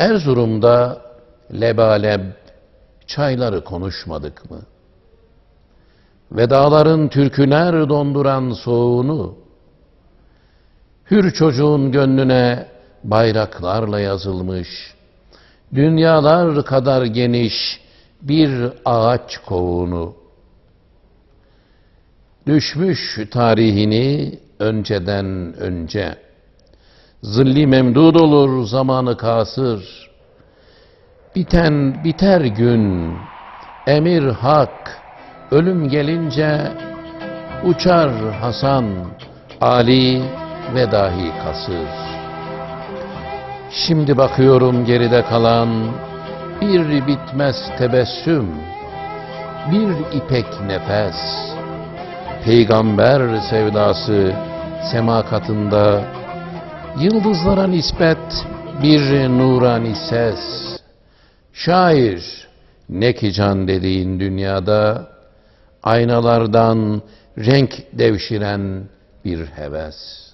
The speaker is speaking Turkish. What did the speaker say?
Erzurum'da lebaleb çayları konuşmadık mı? Ve dağların türküler donduran soğuğunu, hür çocuğun gönlüne bayraklarla yazılmış, dünyalar kadar geniş bir ağaç kovuğunu, düşmüş tarihini önceden önce, zilli memdud olur zamanı kasır, biten biter gün, emir hak, ölüm gelince, uçar Hasan, Ali ve dahi kasır. Şimdi bakıyorum geride kalan bir bitmez tebessüm, bir ipek nefes, peygamber sevdası sema katında, yıldızlara nispet bir nurani ses. Şair, ne ki can dediğin dünyada, aynalardan renk devşiren bir heves.